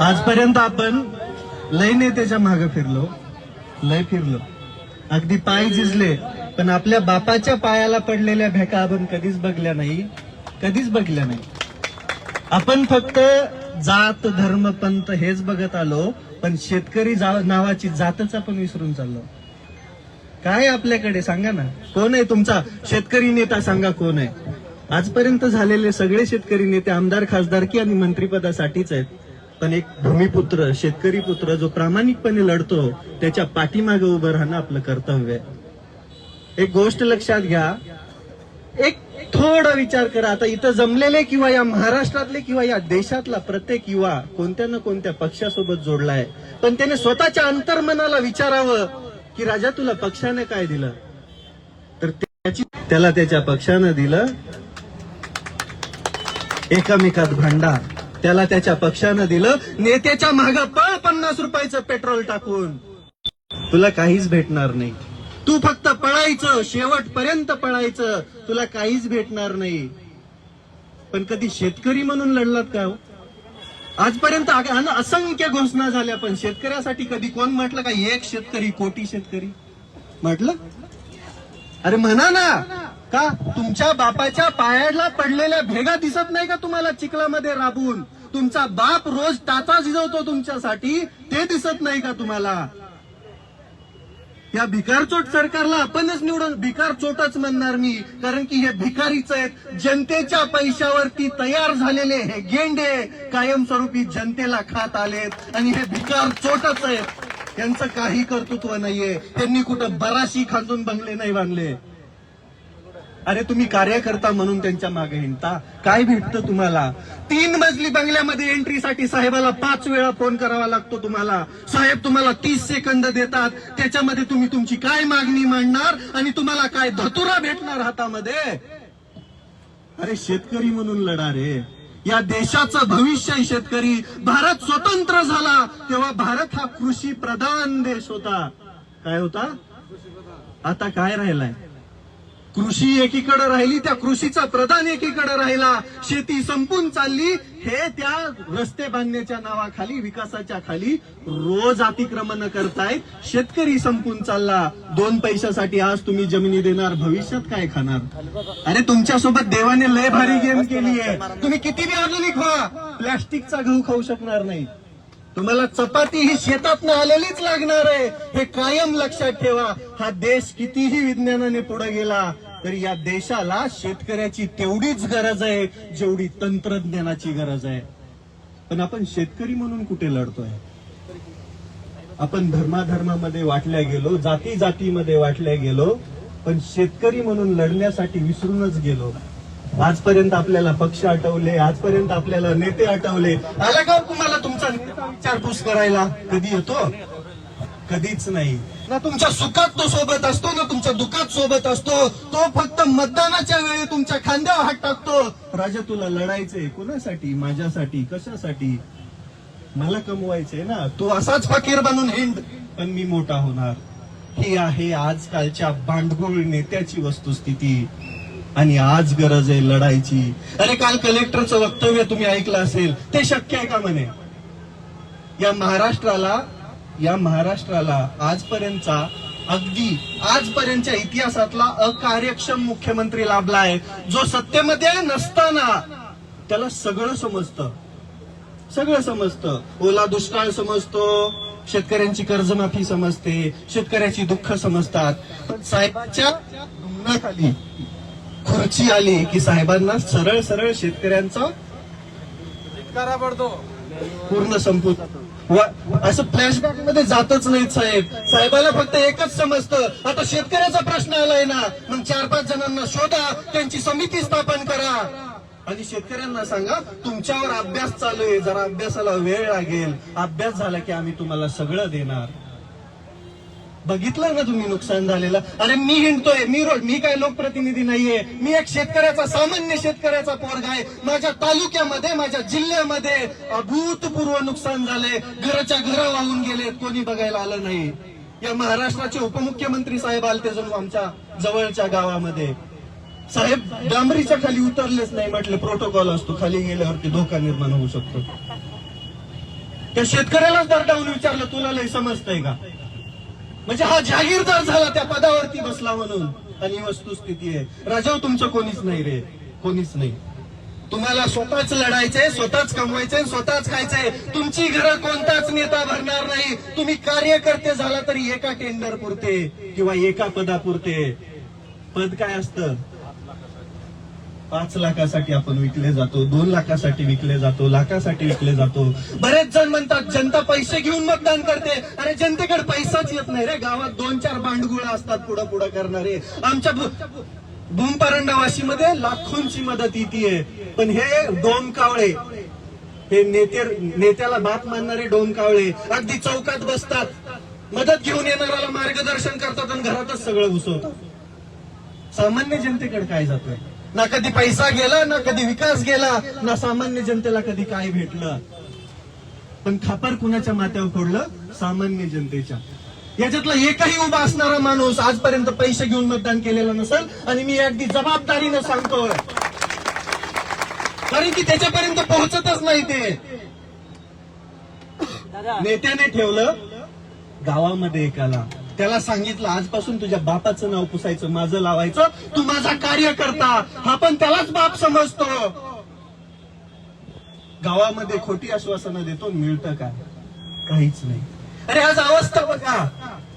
आजपर्यंत आपण लय नेत्याच्या मागे फिरलो. लय फिरलो. अगदी पाय झिजले पण आपल्या बापाच्या पायाला पडलेल्या भेका आपण कधीच बघल्या नाही. कधीच बघल्या नाही. आपण फक्त जात धर्म पंत हेच बघत आलो पण शेतकरी जा- नावाची जातच आपण विसरून चाललो. काय आपल्याकडे? सांगा ना. कोण आहे तुमचा? शेतकरी नेता सांगा कोण आहे? आजपर्यंत झालेले सगळे शेतकरी नेते आमदार खासदारकी आणि मंत्रिपदासाठीच आहेत. पण एक भूमिपुत्र शेतकरी पुत्र जो प्रामाणिकपणे लढतो त्याच्या पाठीमागे उभं राहणं आपलं कर्तव्य आहे. एक गोष्ट लक्षात घ्या. एक थोडा विचार करा. आता इथं जमलेले किंवा या महाराष्ट्रातले किंवा या देशातला प्रत्येक युवा कोणत्या ना कोणत्या पक्षासोबत जोडलाय. पण त्याने स्वतःच्या अंतर्मनाला विचारावं की राजा तुला पक्षाने काय दिलं? तर त्याची त्याला त्याच्या पक्षानं दिलं एकमेकात भांडार. त्याला त्याच्या पक्षानं दिलं. नेत्याच्या माग पळ पन्नास रुपयाचं पेट्रोल टाकून. तुला काहीच भेटणार नाही. तू फक्त पळायचं शेवटपर्यंत पळायचं. तुला काहीच भेटणार नाही. पण कधी शेतकरी म्हणून लढलात का हो? आजपर्यंत असंख्य घोषणा झाल्या पण शेतकऱ्यासाठी कधी कोण म्हटलं का एक शेतकरी कोटी शेतकरी? म्हटलं? अरे म्हणा ना. का? तुमच्या बापाच्या पायाला पडलेल्या भेगा दिसत नाही का तुम्हाला चिखलामध्ये राबून? तुमचा बाप रोज टाचा झिजवतो तुमच्यासाठी ते दिसत नाही का तुम्हाला? या भिकारचोट सरकारला आपणच निवडून भिकारचोटच म्हणणार मी कारण की हे भिकारीच आहेत. जनतेच्या पैशावरती तयार झालेले हे गेंडे कायमस्वरूपी जनतेला खात आलेत आणि हे भिकार चोटच आहेत. त्यांचं काही कर्तृत्व नाहीये. त्यांनी कुठं बराशी खांदून बंगले नाही बांधले. अरे तुम्ही कार्यकर्ता म्हणून त्यांच्या मागे हिंडता. काय भेटतं तुम्हाला? तीन मजली बंगल्यामध्ये एंट्रीसाठी साहेबाला पाच वेळा फोन करावा लागतो तुम्हाला. साहेब तुम्हाला तीस सेकंद देतात. त्याच्यामध्ये तुम्ही तुमची काय मागणी मांडणार आणि तुम्हाला काय धतुरा भेटणार हातामध्ये? अरे शेतकरी म्हणून लढा रे. या देशाचं भविष्य आहे शेतकरी. भारत स्वतंत्र झाला. तेव्हा भारत हा कृषी प्रधान देश होता. काय होता? आता काय राहिलाय? कृषी एकीकडे राहिली त्या कृषीचा प्रधान एकीकडे राहिला. शेती संपून चालली. हे त्या रस्ते बांधण्याच्या नावाखाली विकासाच्या खाली रोज अतिक्रमण करतायत. शेतकरी संपून चालला. दोन पैशासाठी आज तुम्ही जमिनी देणार भविष्यात काय खाणार? अरे तुमच्यासोबत देवाने लय भारी गेम केली आहे. तुम्ही किती बी आधुनिक व्हा प्लॅस्टिकचा गहू खाऊ शकणार नाही. तुम्हाला चपाती ही शेतातनं आलेलीच लागणार आहे. हे कायम लक्षात ठेवा. हा देश कितीही विज्ञानाने पुढे गेला तर या देशाला शेतकऱ्याची तेवढीच गरज आहे जेवढी तंत्रज्ञानाची गरज आहे. पण आपण शेतकरी म्हणून कुठे लढतोय? आपण धर्माधर्मामध्ये वाटल्या गेलो जाती जातीमध्ये वाटल्या गेलो पण शेतकरी म्हणून लढण्यासाठी विसरूनच गेलो. आजपर्यंत आपल्याला पक्ष आठवले आजपर्यंत आपल्याला नेते आठवले. आला का हो तुम्हाला तुमचा नेता विचारपूस करायला? कधी येतो? कधीच नाही. ना तुमच्या सुखात तो सोबत असतो ना तुमच्या दुखात सोबत असतो. तो फक्त मतदानाच्या वेळी तुमच्या खांद्यावर हात टाकतो. राजा तुला लढायचंय कोणासाठी? माझ्यासाठी? कशासाठी? मला कमवायचंय ना. तू असाच फकीर बनून हिंड. पण मी मोठा होणार. ही आहे आजकालच्या भांडगुळ नेत्याची वस्तुस्थिती. आणि आज गरज आहे लढायची. अरे काल कलेक्टरचं वक्तव्य तुम्ही ऐकलं असेल. ते शक्य आहे का म्हणे? या महाराष्ट्राला या महाराष्ट्राला आजपर्यंतचा अगदी आजपर्यंतच्या इतिहासातला अकार्यक्षम मुख्यमंत्री लाभलाय जो सत्तेमध्ये नसताना त्याला सगळं समजतं. सगळं समजतं. ओला दुष्काळ समजतो शेतकऱ्यांची कर्जमाफी समजते शेतकऱ्याची दुःख समजतात. पण साहेबांच्या खाली खुर्ची आली की साहेबांना सरळ सरळ शेतकऱ्यांचा पडतो. पूर्ण संपूत. असं फ्लॅशबॅकमध्ये जातच नाहीत साहेब. साहेबाला फक्त एकच समजतं. आता शेतकऱ्याचा प्रश्न आलाय ना. मग चार पाच जणांना शोधा त्यांची समिती स्थापन करा. आणि शेतकऱ्यांना सांगा तुमच्यावर अभ्यास चालू आहे. जरा अभ्यासाला वेळ लागेल. अभ्यास झाला की आम्ही तुम्हाला सगळं देणार. बघितलं ना तुम्ही नुकसान झालेलं? अरे मी हिंडतोय मी रो- मी काय लोकप्रतिनिधी नाहीये. मी एक शेतकऱ्याचा सामान्य शेतकऱ्याचा पोरगा आहे. माझ्या तालुक्यामध्ये माझ्या जिल्ह्यामध्ये अभूतपूर्व नुकसान झालंय. घराच्या घरा वाहून गेलेत कोणी बघायला आलं नाही. या महाराष्ट्राचे उपमुख्यमंत्री साहेब आलते जणू आमच्या जवळच्या गावामध्ये. साहेब डांबरीच्या खाली उतरलेच नाही म्हटलं प्रोटोकॉल असतो. खाली गेल्यावरती धोका निर्माण होऊ शकतो. त्या शेतकऱ्यालाच दरडावून विचारलं तुला लय समजतंय का? म्हणजे हा जागीरदार झाला त्या पदावरती बसला म्हणून. आणि वस्तुस्थिती आहे. राजाव तुमचं कोणीच नाही रे. कोणीच नाही. तुम्हाला स्वतःच लढायचंय स्वतःच कमवायचंय स्वतःच खायचंय. तुमची घरं कोणताच नेता भरणार नाही. तुम्ही कार्यकर्ते झाला तरी एका टेंडर पुरते किंवा एका पदापुरते. पद काय असतं? पाच लाखासाठी आपण विकले जातो दोन लाखासाठी विकले जातो लाखासाठी विकले जातो. बरेच जण म्हणतात जनता पैसे घेऊन मतदान करते. अरे जनतेकडे पैसाच येत नाही रे. गावात दोन चार भांडगुळ असतात पुढं पुढं करणारे. आमच्या भू- भूमपरंडावाशीमध्ये लाखोंची मदत येते पण हे डोम कावळे हे नेते नेत्याला बाप मानणारे डोम कावळे अगदी चौकात बसतात. मदत घेऊन येणाऱ्याला मार्गदर्शन करतात आणि घरातच सगळं घुसवतात. सामान्य जनतेकडे काय जातोय? ना कधी पैसा गेला ना कधी विकास गेला ना सामान्य जनतेला कधी काय भेटलं. पण खापर कुणाच्या माथ्यावर फोडलं? सामान्य जनतेच्या. याच्यातला एकही उभा असणारा माणूस आजपर्यंत पैसे घेऊन मतदान केलेलं नसेल आणि मी अगदी जबाबदारीनं सांगतोय. कारण की त्याच्यापर्यंत पोहोचतच नाही ते. नेत्याने ठेवलं गावामध्ये एकाला. त्याला सांगितलं आजपासून तुझ्या बापाचं नाव पुसायचं माझं लावायचं. तू माझा कार्य करता हा पण त्यालाच बाप समजतो. गावामध्ये खोटी आश्वासनं देतो मिळतं काय काहीच नाही. अरे आज अवस्था बघा.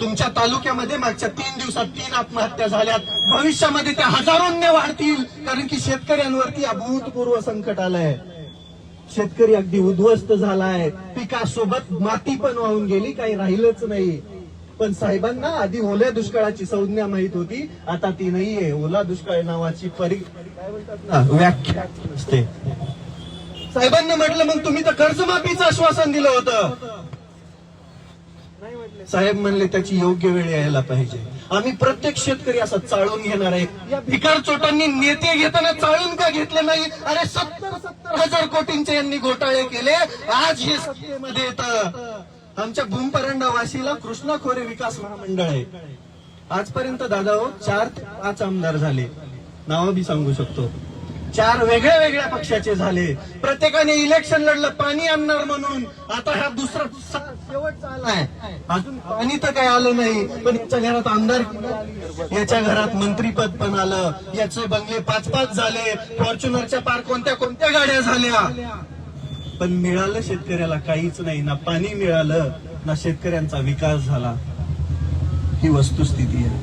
तुमच्या तालुक्यामध्ये मागच्या तीन दिवसात तीन आत्महत्या झाल्यात. भविष्यामध्ये त्या हजारोंने वाढतील. कारण की शेतकऱ्यांवरती अभूतपूर्व संकट आलंय. शेतकरी अगदी उद्ध्वस्त झालाय. पिकासोबत माती पण वाहून गेली काही राहिलंच नाही. पण साहेबांना आधी ओल्या दुष्काळाची संज्ञा माहीत होती. आता ती नाहीये. ओला दुष्काळ नावाची परी काय म्हणतात ना? व्याख्या असते. साहेबांना म्हटलं मग तुम्ही तर कर्जमाफीचं आश्वासन दिलं होतं. साहेब म्हणले त्याची योग्य वेळ यायला पाहिजे. आम्ही प्रत्येक शेतकरी असा चाळून घेणार आहे. या भिकार चोटांनी नेते घेताना चाळून का घेतले नाही? अरे सत्तर सत्तर हजार कोटींचे यांनी घोटाळे केले. आज हे सत्तेमध्ये येतं. आमच्या भूमपरंडा वाशीला कृष्णा खोरे विकास महामंडळ आहे. आजपर्यंत दादा हो चार पाच आमदार झाले. नाव बी सांगू शकतो. चार वेगळ्या वेगळ्या पक्षाचे झाले. प्रत्येकाने इलेक्शन लढलं पाणी आणणार म्हणून. आता हा दुसरा सा- शेवटचा आलाय. अजून पाणी तर काय आलं नाही. पण याच्या घरात आमदार याच्या घरात मंत्रीपद पण आलं. याचे बंगले पाच पाच झाले. फॉर्च्युनरच्या पार कोणत्या कोणत्या गाड्या झाल्या? पण मिळालं शेतकऱ्याला काहीच नाही ना पाणी मिळालं ना शेतकऱ्यांचा विकास झाला. ही वस्तुस्थिती आहे.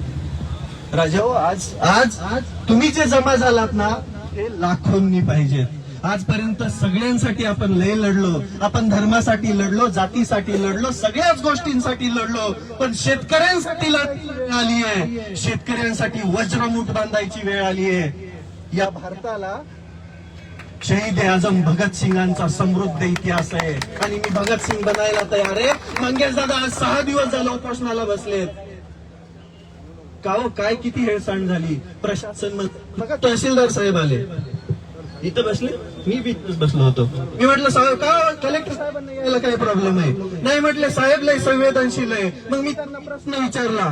राजा हो, आज आज आज तुम्ही जे जमा झालात ना हे लाखोंनी पाहिजेत. आजपर्यंत सगळ्यांसाठी आपण लय लढलो आपण धर्मासाठी लढलो जातीसाठी लढलो सगळ्याच गोष्टींसाठी लढलो पण शेतकऱ्यांसाठी आली आहे. शेतकऱ्यांसाठी वज्रमूठ बांधायची वेळ आली आहे. या भारताला शहीद आजम भगतसिंगांचा समृद्ध इतिहास आहे. आणि मी भगतसिंग बनायला तयार आहे. मंगेश दादा आज सहा दिवस झाला उपोषणाला बसलेत. का हो काय किती हेळसांड झाली? प्रशासन तहसीलदार साहेब आले. इथं बसले? मी बी बसलो होतो. मी म्हटलं साहेब का हो? कलेक्टर साहेबांना यायला काय प्रॉब्लेम आहे? नाही म्हटले साहेब लय संवेदनशील आहे. मग मी त्यांना प्रश्न विचारला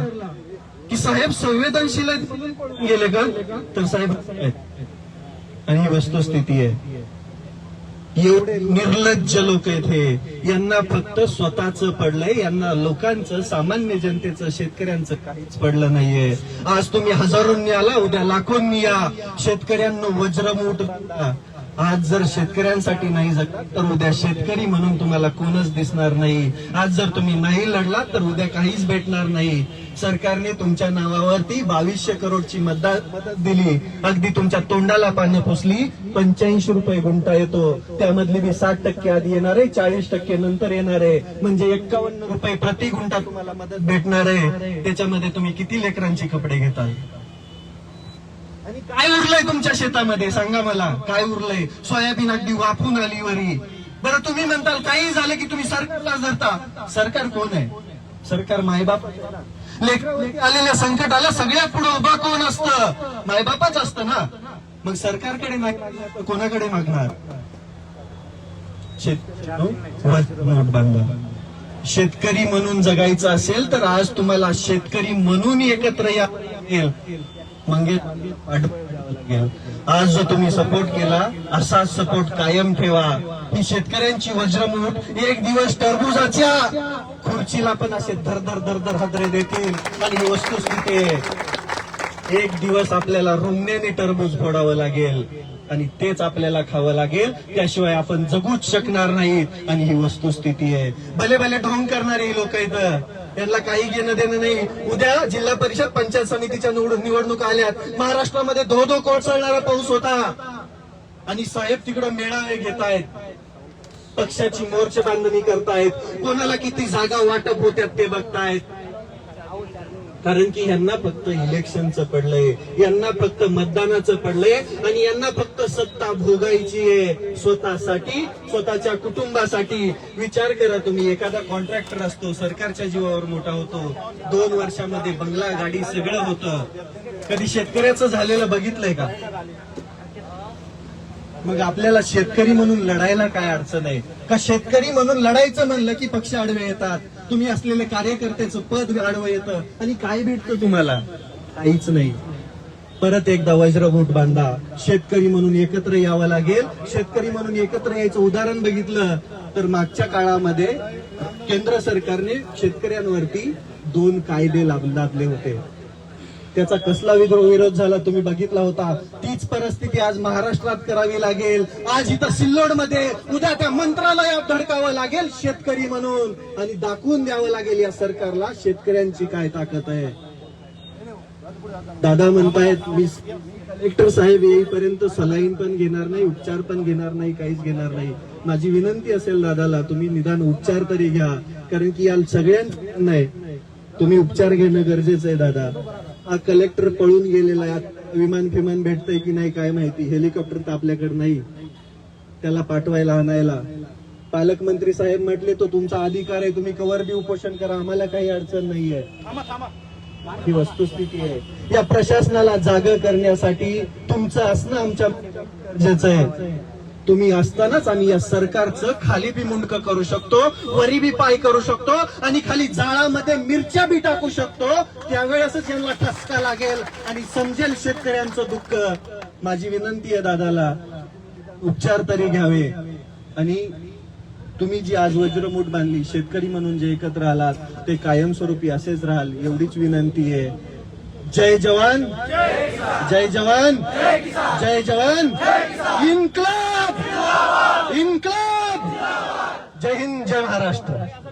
की साहेब संवेदनशील आहेत गेले का? तर साहेब आहेत. आणि ही वस्तुस्थिती आहे. एवढे निर्लज्ज लोक आहेत हे यांना फक्त स्वतःच पडलंय यांना लोकांचं सामान्य जनतेचं शेतकऱ्यांचं काहीच पडलं नाहीये. आज तुम्ही हजारोंनी आला उद्या लाखोंनी या. शेतकऱ्यांना वज्रमूठ आज जर शेतकऱ्यांसाठी नाही जगला तर उद्या शेतकरी म्हणून तुम्हाला कोणच दिसणार नाही. आज जर तुम्ही नाही लढला तर उद्या काहीच भेटणार नाही. सरकारने तुमच्या नावावरती बावीसशे करोडची मतदा- मदत दिली. अगदी तुमच्या तोंडाला पानं पुसली पंच्याऐंशी रुपये गुंता येतो. त्यामधली मी साठ टक्के आधी येणार आहे चाळीस टक्के नंतर येणार आहे. म्हणजे एक्कावन्न रुपये प्रति गुंटा तुम्हाला मदत भेटणार आहे. त्याच्यामध्ये तुम्ही किती लेकरांचे कपडे घेताल? आणि काय उरलंय तुमच्या शेतामध्ये? सांगा मला. काय उरलंय? सोयाबीन अगदी वाफून आली वरी. बरं तुम्ही म्हणताल काही झालं की तुम्ही सरकारला धरता. सरकार कोण आहे? सरकार मायबाप. आलेल्या संकटाला सगळ्यात पुढे उभा कोण असतं? मायबापच असतं ना. मग सरकारकडे मागणार कोणाकडे मागणार? हो? बांधा शेतकरी म्हणून जगायचं असेल तर आज तुम्हाला शेतकरी म्हणून एकत्र या मंगे लागेल आज जो तुम्ही सपोर्ट केला असाच सपोर्ट कायम ठेवा. ही शेतकऱ्यांची वज्रमूठ एक दिवस टरबुजाच्या खुर्चीला पण असे धर धर धर धर हादरे देतील. आणि ही वस्तुस्थिती आहे. एक दिवस आपल्याला रुमण्याने टरबूज फोडावं लागेल. आणि तेच आपल्याला खावं लागेल. त्याशिवाय आपण जगूच शकणार नाहीत. आणि ही वस्तुस्थिती आहे. भले भले ढोंग करणारे लोक इथं यांना काही घेणं देणं नाही. उद्या जिल्हा परिषद पंचायत समितीच्या निवड- निवडणुका आल्यात. महाराष्ट्रामध्ये धो धो कोसळणारा पाऊस होता. आणि साहेब तिकडं मेळावे घेतायत. पक्षाची मोर्चे बांधणी करतायत. कोणाला किती जागा वाटप होत्यात ते बघतायत. कारण की यांना फक्त इलेक्शनचं पडलंय. यांना फक्त मतदानाचं पडलंय आणि यांना फक्त सत्ता भोगायची आहे. स्वतःसाठी स्वतःच्या कुटुंबासाठी. विचार करा तुम्ही एखादा कॉन्ट्रॅक्टर असतो सरकारच्या जीवावर मोठा होतो. दोन वर्षामध्ये बंगला गाडी सगळं होतं. कधी शेतकऱ्याचं झालेलं बघितलंय का? मग आपल्याला शेतकरी म्हणून लढायला काय अडचण आहे? का शेतकरी म्हणून लढायचं म्हणलं की पक्ष आडवे येतात? तुम्ही असलेले कार्यकर्त्याचं पद आडवं येतं आणि काय भेटतं तुम्हाला? काहीच नाही. परत एकदा वज्रमूठ बांधा. शेतकरी म्हणून एकत्र यावं लागेल. शेतकरी म्हणून एकत्र यायचं उदाहरण बघितलं तर मागच्या काळामध्ये केंद्र सरकारने शेतकऱ्यांवरती दोन कायदे लाभ- लादले होते. त्याचा कसला विद्रोह विरोध झाला तुम्ही बघितला होता. तीच परिस्थिती आज महाराष्ट्रात करावी लागेल. आज इथं सिल्लोडमध्ये उद्या त्या मंत्रालयात धडकावं लागेल शेतकरी म्हणून. आणि दाखवून द्यावं लागेल या सरकारला शेतकऱ्यांची काय ताकद आहे. दादा म्हणतायत मी कलेक्टर साहेब येईपर्यंत सलाईन पण घेणार नाही उपचार पण घेणार नाही काहीच घेणार नाही. माझी विनंती असेल दादाला तुम्ही निदान उपचार तरी घ्या. कारण की या सगळ्यांना नाही तुम्ही उपचार घेणं गरजेचं आहे दादा. हा कलेक्टर पळून गेलेला आहे. विमान फिमान भेटतंय की नाही काय माहिती. हेलिकॉप्टर तर आपल्याकडे नाही. त्याला पाठवायला आणायला. पालकमंत्री साहेब म्हटले तो तुमचा अधिकार आहे. तुम्ही कवर बी उपोषण करा. आम्हाला काही अडचण नाहीये ही वस्तुस्थिती आहे. या प्रशासनाला जाग करण्यासाठी तुमचं असणं आमच्या गरजेचं आहे. तुम्ही असतानाच आम्ही या सरकारचं खाली बी मुंडक करू शकतो वरी बी पाय करू शकतो आणि खाली जाळामध्ये मिरच्या बी टाकू शकतो. त्यावेळेसच यांना ठसका लागेल आणि समजेल शेतकऱ्यांचं दुःख. माझी विनंती आहे दादाला उपचार तरी घ्यावे. आणि तुम्ही जी आज वज्रमूठ बांधली शेतकरी म्हणून जे एकत्र आलात ते कायमस्वरूपी असेच राहाल एवढीच विनंती आहे. जय जवान! जय जवान! जय जवान! इन्कलाब! इन्कलाब जय हिंद जय महाराष्ट्र!